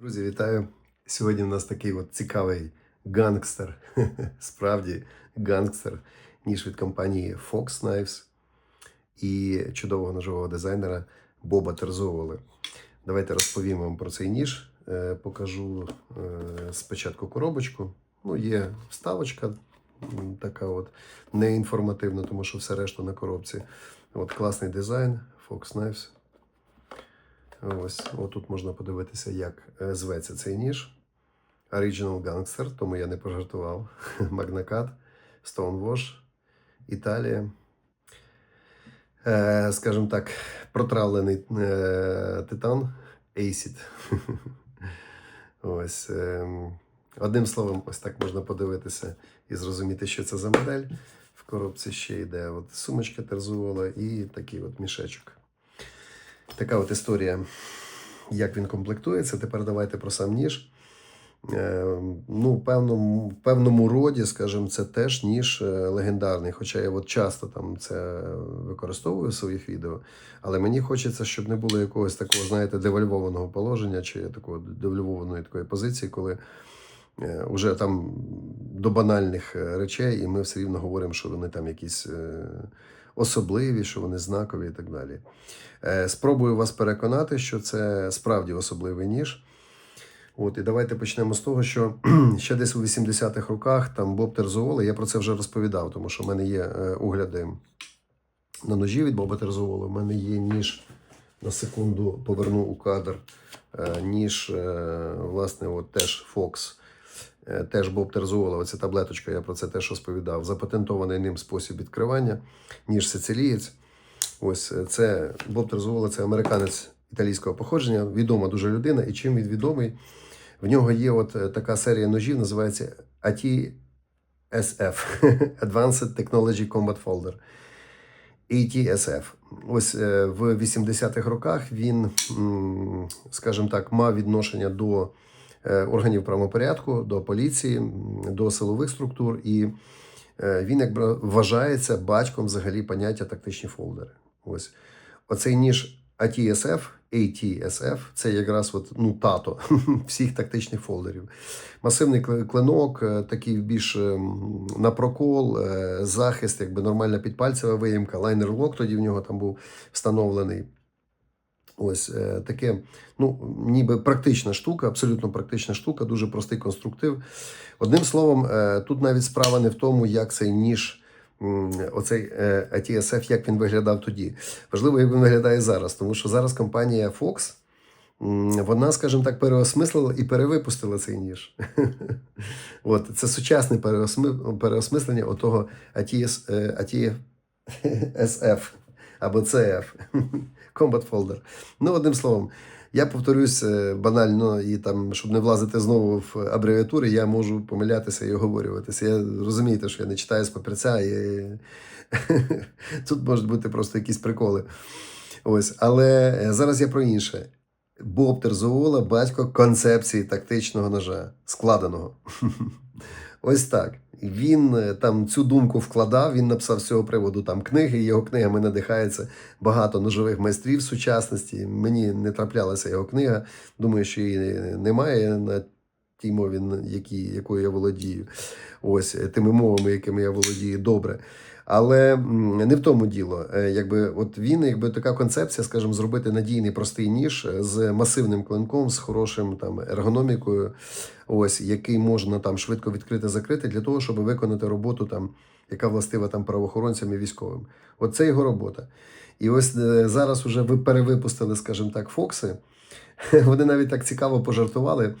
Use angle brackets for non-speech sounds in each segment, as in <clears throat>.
Друзі, вітаю! Сьогодні у нас такий от цікавий гангстер, <laughs> справді гангстер, ніж від компанії Fox Knives і чудового ножового дизайнера Боба Терзоволи. Давайте розповім вам про цей ніж. Е, Покажу е, спочатку коробочку. Ну, є вставочка така от неінформативна, тому що все решта на коробці. От класний дизайн Fox Knives. Ось, отут можна подивитися, як е, зветься цей ніж. Original Gangster, тому я не пожартував. <laughs> Magnacat, Stonewash, Італія. Е, скажімо так, протравлений е, титан Acid. <laughs> Ось. Е, одним словом, ось так можна подивитися і зрозуміти, що це за модель. В коробці ще йде от сумочка терзувала і такий от мішечок. Така от історія, як він комплектується. Тепер давайте про сам ніж. Е, ну, в певному, в певному роді, скажімо, це теж ніж е, легендарний. Хоча я от часто там це використовую в своїх відео. Але мені хочеться, щоб не було якогось такого, знаєте, девальвованого положення чи такої девальвованої такої позиції, коли е, вже там до банальних е, речей, і ми все рівно говоримо, що вони там якісь е, особливі, що вони знакові і так далі. Е, Спробую вас переконати, що це справді особливий ніж. От, і давайте почнемо з того, що <clears throat> ще десь у 80-х роках там Боб Терзуола, я про це вже розповідав, тому що в мене є е, огляди на ножі від Боба Терзуола. У мене є ніж, на секунду поверну у кадр, е, ніж, власне, от теж Fox. Е, Теж Боб Терзуола, оця таблеточка, я про це теж розповідав. Запатентований ним спосіб відкривання, ніж сицилієць. Ось е, це Боб Терзуола, це американець італійського походження, відома дуже людина. І чим він відомий? В нього є от е, така серія ножів, називається ATSF <laughs> Advanced Technology Combat Folder. ATSF. Ось в 80-х роках він, скажімо так, мав відношення до органів правопорядку, до поліції, до силових структур, і е, він якби вважається батьком взагалі поняття тактичні фолдери. Ось оцей ніж ATSF, ATSF це якраз от, ну, тато <laughs> всіх тактичних фолдерів. Масивний клинок, е, такий більш на прокол, е, захист, якби нормальна підпальцева виїмка, лайнер лок тоді в нього там був встановлений. Ось е, таке, ну, ніби практична штука, абсолютно практична штука, дуже простий конструктив. Одним словом, е, тут навіть справа не в тому, як цей ніж, оцей е, ATSF, як він виглядав тоді. Важливо, як він виглядає зараз, тому що зараз компанія Fox, вона, скажімо так, переосмислила і перевипустила цей ніж. <laughs> От, це сучасне переосмислення отого ATS, е, ATSF або CF. <laughs> Combat Folder. Ну, одним словом, я повторюсь е, банально, і там, щоб не влазити знову в абревіатури, я можу помилятися і оговорюватися. Я розумієте, що я не читаю з папірця, і <laughs> тут можуть бути просто якісь приколи. Ось, але е, зараз я про інше. Боб Терзовола, батько концепції тактичного ножа, складеного. <laughs> Ось так. Він е, там цю думку вкладав, він написав з цього приводу там книги. Його книгами надихається багато ножових майстрів сучасності. Мені не траплялася його книга. Думаю, що її немає на тій мові, які, якою я володію. Ось е, тими мовами, якими я володію добре. Але не в тому діло. Е, Якби от він, якби така концепція, скажімо, зробити надійний простий ніж з масивним клинком, з хорошим там ергономікою, ось який можна там швидко відкрити закрити для того, щоб виконати роботу, там, яка властива там правоохоронцям і військовим. От це його робота. І ось е, зараз вже ви перевипустили, скажімо так, Фокси. <laughs> Вони навіть так цікаво пожартували.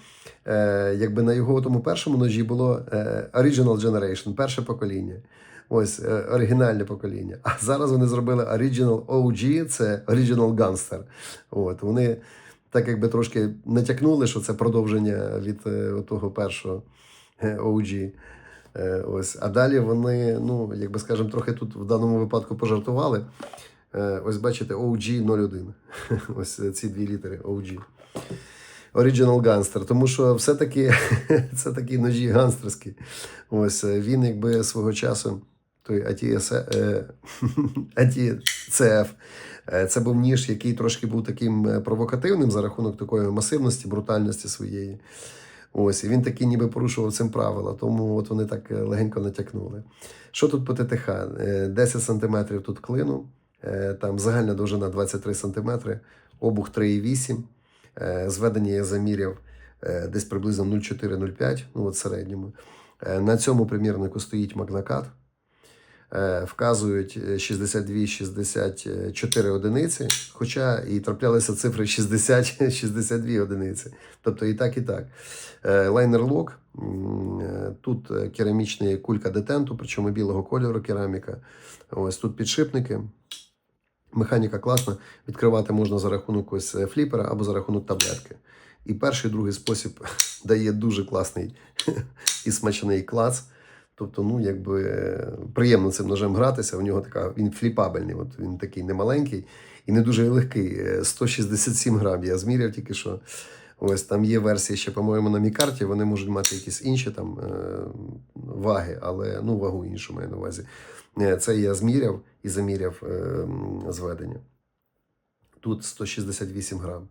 Е, якби на його тому першому ножі було Original Generation, перше покоління. Ось е, оригінальне покоління. А зараз вони зробили Original OG, це Original Gunster. От вони так якби трошки натякнули, що це продовження від е, того першого е, OG. Ось. А далі вони, ну, як би скажемо, трохи тут в даному випадку пожартували. Ось бачите, OG 01. <laughs> Ось ці дві літери OG. Original Gunster, тому що все-таки <laughs> це такі ножі ганстерські. Ось він, якби свого часу, той е, <laughs> ATCF Е, Це був ніж, який трошки був таким е, провокативним за рахунок такої масивності, брутальності своєї. Ось, і він таки ніби порушував цим правила, тому от вони так легенько натякнули. Що тут по ТТХ? Е, 10 см тут клину, там загальна довжина 23 см, обух 3,8. Е, Зведення я заміряв е, десь приблизно 0,4-0,5, ну от середньому. На цьому примірнику стоїть магнакат. Е, Вказують е, 62-64 одиниці, хоча і траплялися цифри 60-62 <laughs> одиниці. Тобто і так, і так. Е, Лайнер лок. е, Тут е, керамічна кулька детенту, причому білого кольору кераміка. Ось тут підшипники. Механіка класна. Відкривати можна за рахунок ось е, фліпера або за рахунок таблетки. І перший, другий спосіб <laughs> дає дуже класний <laughs> і смачний клац. Тобто, ну, якби е, приємно цим ножем гратися. У нього така, він фліпабельний, от він такий немаленький і не дуже легкий. Е, 167 грам. Я зміряв тільки що. Ось там є версії ще, по-моєму, на мікарті. Вони можуть мати якісь інші там е, ваги, але ну, вагу іншу маю на увазі. Е, Це я зміряв і заміряв е, зведення. Тут 168 грам.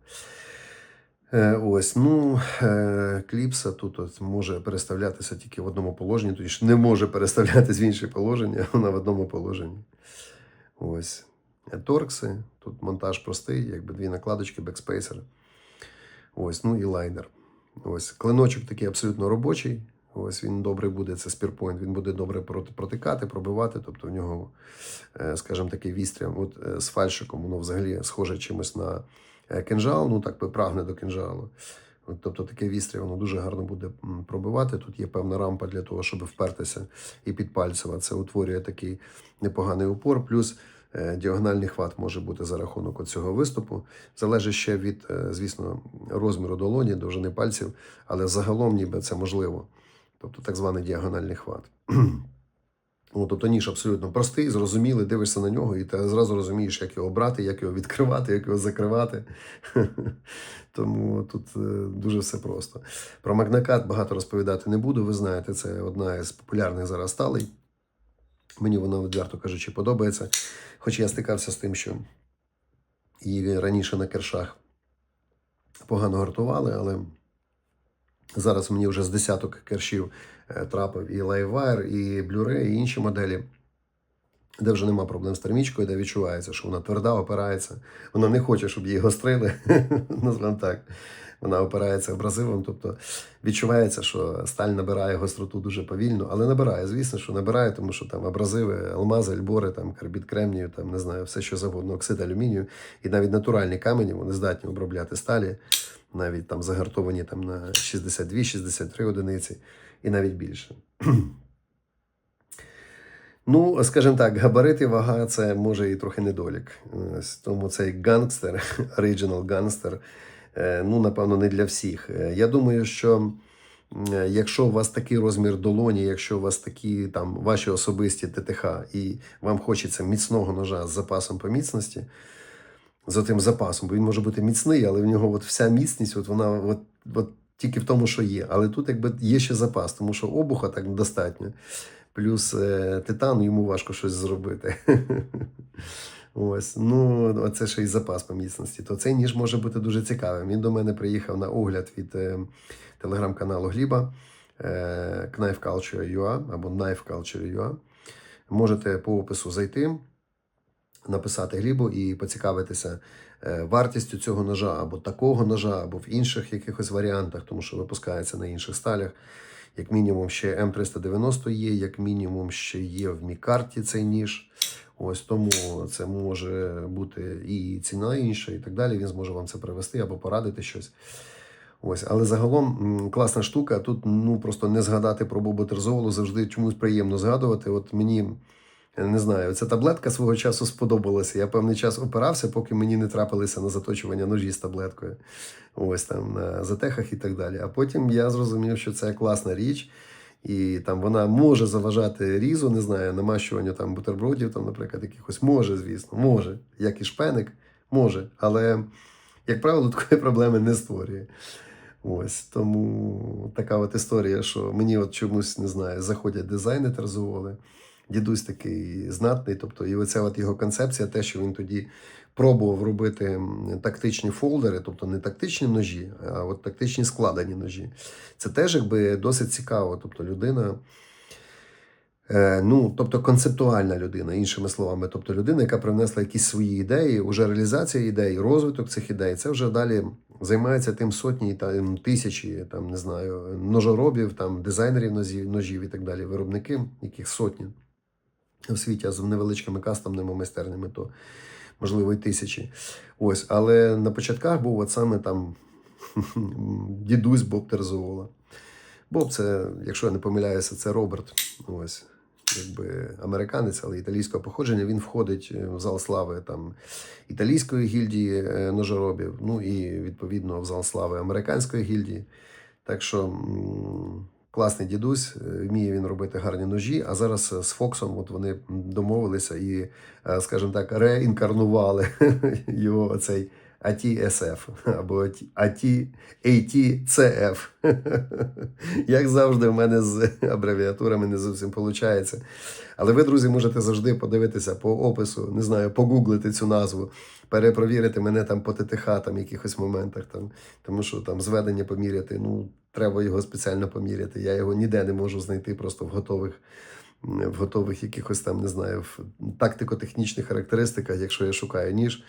Е, Ось, ну, е, кліпса тут от може переставлятися тільки в одному положенні, тоді ж не може переставлятися в інше положення, <laughs> вона в одному положенні. Ось. Е, Торкси, тут монтаж простий, якби дві накладочки, бекспейсер. Ось, ну і лайнер. Ось. Клиночок такий абсолютно робочий. Ось він добре буде, це спірпойнт, він буде добре протикати, пробивати. Тобто в нього, скажімо, такий вістря. От з фальшиком воно взагалі схоже чимось на кинжал, ну так би прагне до кинжалу. Тобто таке вістря воно дуже гарно буде пробивати. Тут є певна рампа для того, щоб впертися і підпальцева. Це утворює такий непоганий упор. Плюс е, діагональний хват може бути за рахунок цього виступу. Залежить ще від, е, звісно, розміру долоні, довжини пальців, але загалом ніби це можливо. Тобто так званий діагональний хват. Ну, тобто ніж абсолютно простий, зрозумілий, дивишся на нього, і ти зразу розумієш, як його брати, як його відкривати, як його закривати. <laughs> Тому тут е, дуже все просто. Про магнакат багато розповідати не буду. Ви знаєте, це одна із популярних зараз сталей. Мені вона, відверто кажучи, подобається. Хоч я стикався з тим, що її раніше на кершах погано гартували, але зараз мені вже з десяток кершів трапив і Livewire, і Blu-ray, і інші моделі, де вже нема проблем з термічкою, де відчувається, що вона тверда, опирається. Вона не хоче, щоб її гострили, <laughs> назвемо так. Вона опирається абразивом, тобто відчувається, що сталь набирає гостроту дуже повільно, але набирає, звісно, що набирає, тому що там абразиви, алмази, альбори, там карбід кремнію, там не знаю, все що завгодно, оксид алюмінію, і навіть натуральні камені вони здатні обробляти сталі, навіть там загартовані там на 62-63 одиниці і навіть більше. Ну, скажімо так, габарит і вага це може і трохи недолік. Тому цей гангстер, <laughs> оригінал гангстер, е, ну, напевно, не для всіх. Е, Я думаю, що е, якщо у вас такий розмір долоні, якщо у вас такі там ваші особисті ТТХ, і вам хочеться міцного ножа з запасом по міцності, з тим запасом, бо він може бути міцний, але в нього от вся міцність, от вона от, от тільки в тому, що є. Але тут якби є ще запас, тому що обуха так достатньо. Плюс е, титан йому важко щось зробити. <laughs> Ось, ну, оце ще й запас по міцності. То цей ніж може бути дуже цікавим. Він до мене приїхав на огляд від е, телеграм-каналу Гліба е, Knife Culture або Knife Culture. Можете по опису зайти, написати Глібу і поцікавитися е, вартістю цього ножа або такого ножа, або в інших якихось варіантах, тому що випускається на інших сталях. Як мінімум, ще М390 є, як мінімум, ще є в Мікарті цей ніж. Ось тому це може бути і ціна інша, і так далі. Він зможе вам це привести або порадити щось. Ось, але загалом класна штука. Тут ну просто не згадати про Бобу завжди чомусь приємно згадувати. От мені не знаю, ця таблетка свого часу сподобалася. Я певний час опирався, поки мені не трапилися на заточування ножі з таблеткою. Ось там на затехах і так далі. А потім я зрозумів, що це класна річ. І там вона може заважати різу, не знаю, намащуванню там бутербродів, там, наприклад, якихось може, звісно, може, як і шпеник, може. Але, як правило, <laughs> такої проблеми не створює. Ось тому така от історія, що мені от чомусь не знаю, заходять дизайни терзували. Дідусь такий знатний. Тобто, і оця от його концепція, те, що він тоді пробував робити тактичні фолдери, тобто не тактичні ножі, а от тактичні складені ножі. Це теж якби досить цікаво. Тобто людина. Е, Ну, тобто концептуальна людина, іншими словами, тобто людина, яка привнесла якісь свої ідеї, уже реалізація ідей, розвиток цих ідей, це вже далі займається тим сотні, там тисячі, там не знаю, ножоробів, там дизайнерів ножів, ножів і так далі, виробники, яких сотні в світі, а з невеличкими кастомними майстернями, то можливо і тисячі. Ось, але на початках був от саме там <laughs> дідусь Боб Терзола. Боб, це, якщо я не помиляюся, це Роберт. Ось якби американець, але італійського походження. Він входить е, в зал слави там італійської гільдії е, ножоробів, ну і відповідно в зал слави американської гільдії. Так що класний дідусь, е, вміє він робити гарні ножі. А зараз е, з Фоксом от вони домовилися і, е, скажімо так, реінкарнували <laughs> його цей ATSF <laughs> або AT, <laughs> ATCF. Як завжди, в мене з абревіатурами не зовсім виходить. Але ви, друзі, можете завжди подивитися по опису, не знаю, погуглити цю назву, перепровірити мене там по ТТХ, там якихось моментах, там, тому що там зведення поміряти, ну, треба його спеціально поміряти. Я його ніде не можу знайти просто в готових. В готових якихось там, не знаю, в тактико-технічних характеристиках, якщо я шукаю ніж,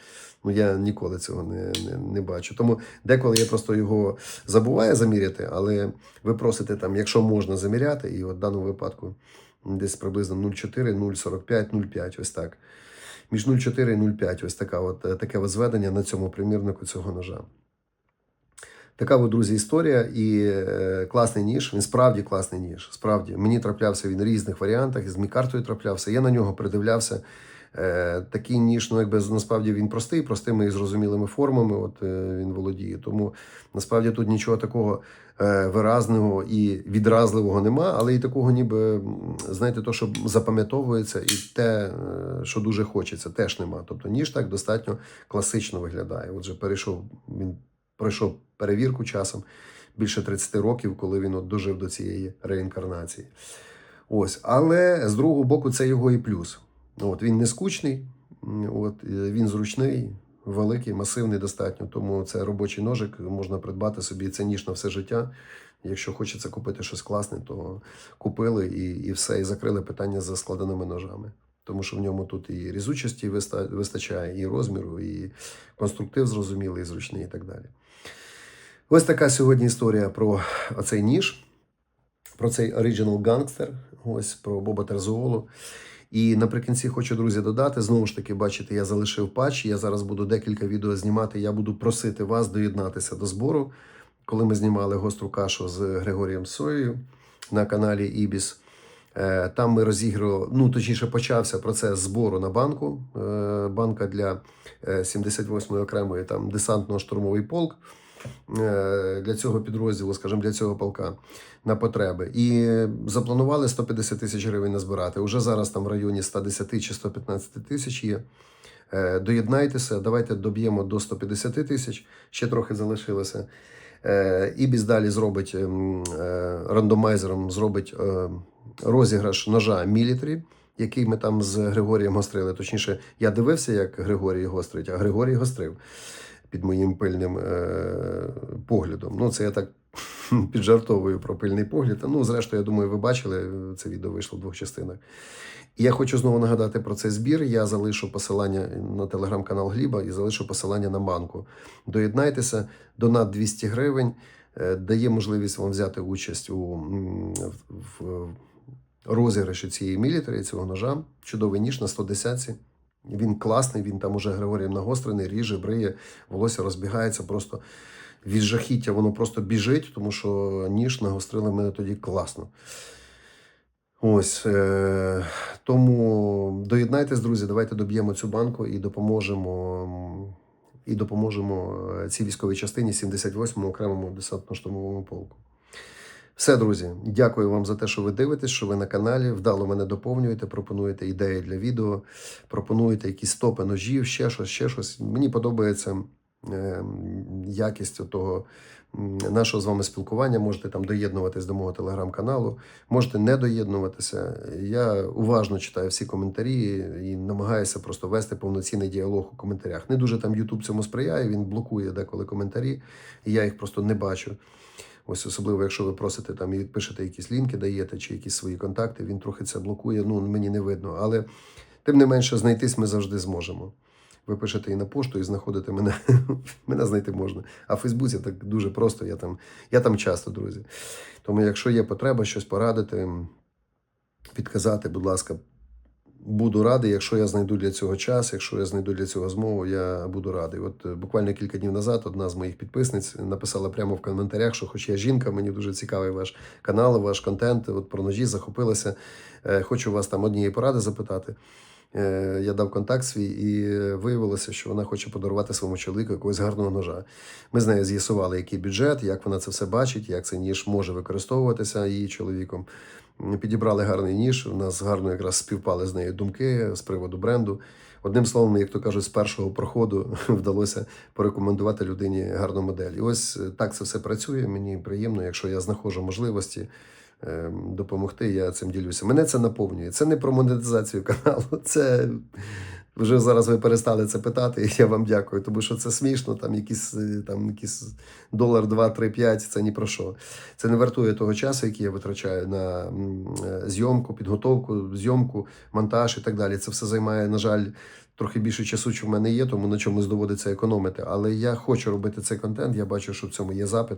ну я ніколи цього не, не, не бачу. Тому деколи я просто його забуваю заміряти, але ви просите там, якщо можна заміряти, і от в даному випадку десь приблизно 0,4, 0,45, 0,5, ось так. Між 0,4 і 0,5 ось така от, е, таке от зведення на цьому примірнику цього ножа. Така, от, друзі, історія і е, класний ніж. Він справді класний ніж. Справді мені траплявся він в різних варіантах, з мікартою траплявся. Я на нього придивлявся. Е, такий ніж, ну якби насправді він простий, простими і зрозумілими формами. От е, він володіє. Тому насправді тут нічого такого виразного і відразливого нема, але і такого, ніби знаєте, то, що запам'ятовується, і те, що дуже хочеться, теж нема. Тобто ніж так достатньо класично виглядає. Отже, перейшов він пройшов перевірку часом більше 30 років, коли він от дожив до цієї реінкарнації. Ось, але з другого боку, це його і плюс. От він не скучний, от е, він зручний, великий, масивний достатньо. Тому це робочий ножик можна придбати собі. Це ніж на все життя. Якщо хочеться купити щось класне, то купили і, і все, і закрили питання за складеними ножами. Тому що в ньому тут і різучості вистачає, і розміру, і конструктив зрозумілий, і зручний, і так далі. Ось така сьогодні історія про оцей ніж, про цей Original Gangster, ось про Боба Терзуолу. І наприкінці хочу, друзі, додати. Знову ж таки, бачите, я залишив патч. Я зараз буду декілька відео знімати. Я буду просити вас доєднатися до збору. Коли ми знімали гостру кашу з Григорієм Соєю на каналі Ібіс. Е, Там ми розігрували, ну точніше, почався процес збору на банку. Е, Банка для е, 78-ї окремої там десантно-штурмовий полк е, для цього підрозділу, скажімо, для цього полка на потреби. І запланували 150 тисяч гривень назбирати. Уже зараз там в районі 110 чи 115 тисяч є. Е, Доєднайтеся, давайте доб'ємо до 150 тисяч, ще трохи залишилося. Е, Ібіс далі зробить ем, е, рандомайзером, зробить е, розіграш ножа Мілітарі, який ми там з Григорієм гострили. Точніше, я дивився, як Григорій гострить, а Григорій гострив під моїм пильним е, поглядом. Ну, це я так <laughs> піджартовую про пильний погляд. Ну, зрештою, я думаю, ви бачили, це відео вийшло в двох частинах. І я хочу знову нагадати про цей збір. Я залишу посилання на телеграм-канал Гліба і залишу посилання на банку. Доєднайтеся, донат 200 гривень, е, дає можливість вам взяти участь у в, в розіграші цієї мілітарі, цього ножа. Чудовий ніж на 110 Він класний, він там уже Григорієм нагострений, ріже, бриє, волосся розбігається просто. Від жахіття воно просто біжить, тому що ніж нагострили мене тоді класно. Ось е, тому доєднайтесь, друзі, давайте доб'ємо цю банку і допоможемо. І допоможемо е, цій військовій частині 78-му окремому десантно-штурмовому полку. Все, друзі, дякую вам за те, що ви дивитесь, що ви на каналі. Вдало мене доповнюєте, пропонуєте ідеї для відео, пропонуєте якісь топи ножів, ще щось, ще щось. Мені подобається е, якість того нашого з вами спілкування. Можете там доєднуватись до мого телеграм-каналу, можете не доєднуватися. Я уважно читаю всі коментарі і намагаюся просто вести повноцінний діалог у коментарях. Не дуже там YouTube цьому сприяє, він блокує деколи коментарі, і я їх просто не бачу. Ось особливо, якщо ви просите там і пишете якісь лінки, даєте чи якісь свої контакти, він трохи це блокує. Ну мені не видно. Але тим не менше, знайтись ми завжди зможемо. Ви пишете і на пошту, і знаходите мене. <laughs> мене знайти можна. А в Фейсбуці так дуже просто. Я там, я там часто, друзі. Тому, якщо є потреба щось порадити, підказати, будь ласка, буду радий. Якщо я знайду для цього час, якщо я знайду для цього змову, я буду радий. От е, буквально кілька днів назад одна з моїх підписниць написала прямо в коментарях, що, хоч я жінка, мені дуже цікавий ваш канал, ваш контент. От про ножі захопилася. Е, Хочу вас там однієї поради запитати. Е, Я дав контакт свій, і виявилося, що вона хоче подарувати своєму чоловіку якогось гарного ножа. Ми з нею з'ясували, який бюджет, як вона це все бачить, як цей ніж може використовуватися її чоловіком. Підібрали гарний ніж. У нас гарно якраз співпали з нею думки з приводу бренду. Одним словом, як то кажуть, з першого проходу <laughs> вдалося порекомендувати людині гарну модель. І ось е, так це все працює. Мені приємно, якщо я знаходжу можливості е, допомогти, я цим ділюся. Мене це наповнює. Це не про монетизацію каналу, <laughs> це вже зараз ви перестали це питати. І <laughs> я вам дякую, тому що це смішно. Там якісь е, там якісь долар, два, три, п'ять. Це ні про що. Це не вартує того часу, який я витрачаю на е, зйомку, підготовку, зйомку, монтаж і так далі. Це все займає, на жаль. Трохи більше часу, чи в мене є, тому на чомусь доводиться економити. Але я хочу робити цей контент. Я бачу, що в цьому є запит.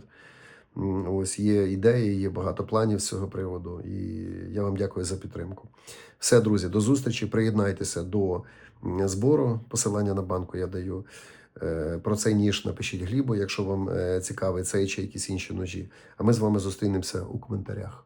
Ось є ідеї, є багато планів з цього приводу. І я вам дякую за підтримку. Все, друзі, до зустрічі. Приєднайтеся до збору. Посилання на банку я даю. Е, Про цей ніж напишіть глібо, якщо вам е, цікавий цей чи якісь інші ножі. А ми з вами зустрінемося у коментарях.